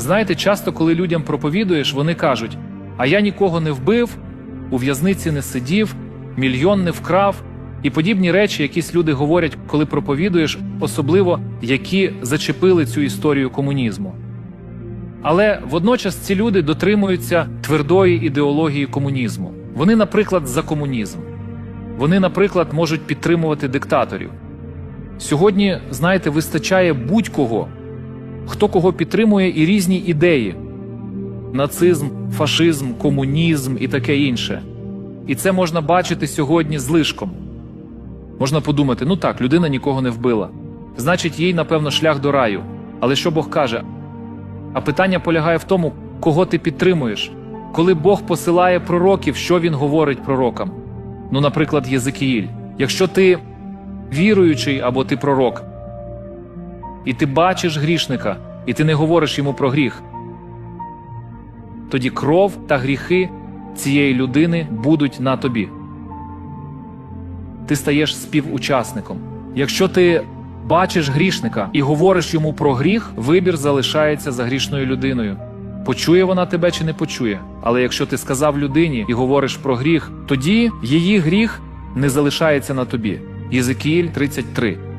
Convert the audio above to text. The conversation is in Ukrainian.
Знаєте, часто, коли людям проповідуєш, вони кажуть: а я нікого не вбив, у в'язниці не сидів, мільйон не вкрав. І подібні речі, якісь люди говорять, коли проповідуєш, особливо які зачепили цю історію комунізму. Але водночас ці люди дотримуються твердої ідеології комунізму. Вони, наприклад, за комунізм. Вони, наприклад, можуть підтримувати диктаторів. Сьогодні, знаєте, вистачає будь-кого, хто кого підтримує, і різні ідеї: нацизм, фашизм, комунізм і таке інше. І це можна бачити сьогодні злишком. Можна подумати: ну так, людина нікого не вбила. Значить, їй, напевно, шлях до раю. Але що Бог каже? А питання полягає в тому, кого ти підтримуєш. Коли Бог посилає пророків, що він говорить пророкам? Ну, наприклад, Єзикіїль. Якщо ти віруючий або ти пророк, і ти бачиш грішника, і ти не говориш йому про гріх, тоді кров та гріхи цієї людини будуть на тобі. Ти стаєш співучасником. Якщо ти бачиш грішника і говориш йому про гріх, вибір залишається за грішною людиною. Почує вона тебе чи не почує. Але якщо ти сказав людині і говориш про гріх, тоді її гріх не залишається на тобі. Єзикіїль 33